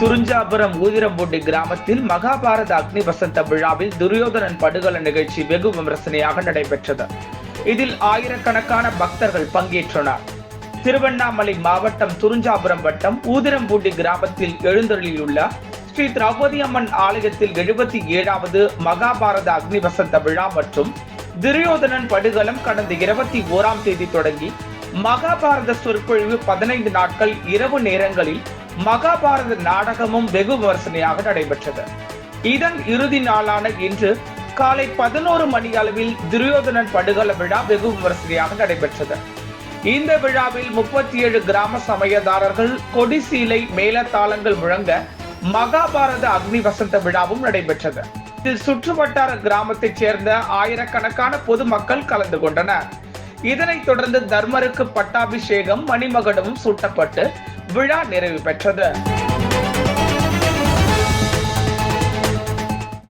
துறிஞ்சாபுரம் ஊதிரம்பூண்டி கிராமத்தில் மகாபாரத அக்னி வசந்த விழாவில் துரியோதனன் படுகொலை நிகழ்ச்சி வெகு விமர்சனையாக நடைபெற்றது. இதில் ஆயிரக்கணக்கான பக்தர்கள் பங்கேற்றனர். திருவண்ணாமலை மாவட்டம் துறிஞ்சாபுரம் வட்டம் ஊதிரம்பூண்டி கிராமத்தில் எழுந்தருளியுள்ள ஸ்ரீ திரௌபதி அம்மன் ஆலயத்தில் எழுபத்தி ஏழாவது மகாபாரத அக்னி வசந்த விழா மற்றும் துரியோதனன் படுகலம் கடந்த இருபத்தி ஓராம் தேதி தொடங்கி மகாபாரத சொற்பொழிவு பதினைந்து நாட்கள் இரவு நேரங்களில் மகாபாரத நாடகமும் வெகு விமர்சனையாக நடைபெற்றது. இதன் இறுதி நாளான இன்று காலை பதினோரு மணி அளவில் துரியோதனன் படுகள விழா வெகு விமர்சனையாக நடைபெற்றது. இந்த விழாவில் முப்பத்தி ஏழு கிராம சமயதாரர்கள் கொடிசீலை மேலத்தாளங்கள் முழங்க மகாபாரத அக்னி வசந்த விழாவும் நடைபெற்றது. இதில் சுற்றுவட்டார கிராமத்தைச் சேர்ந்த ஆயிரக்கணக்கான பொதுமக்கள் கலந்து கொண்டனர். இதனைத் தொடர்ந்து தர்மருக்கு பட்டாபிஷேகம் மணிமகடமும் சூட்டப்பட்டு விழா நிறைவு பெற்றது.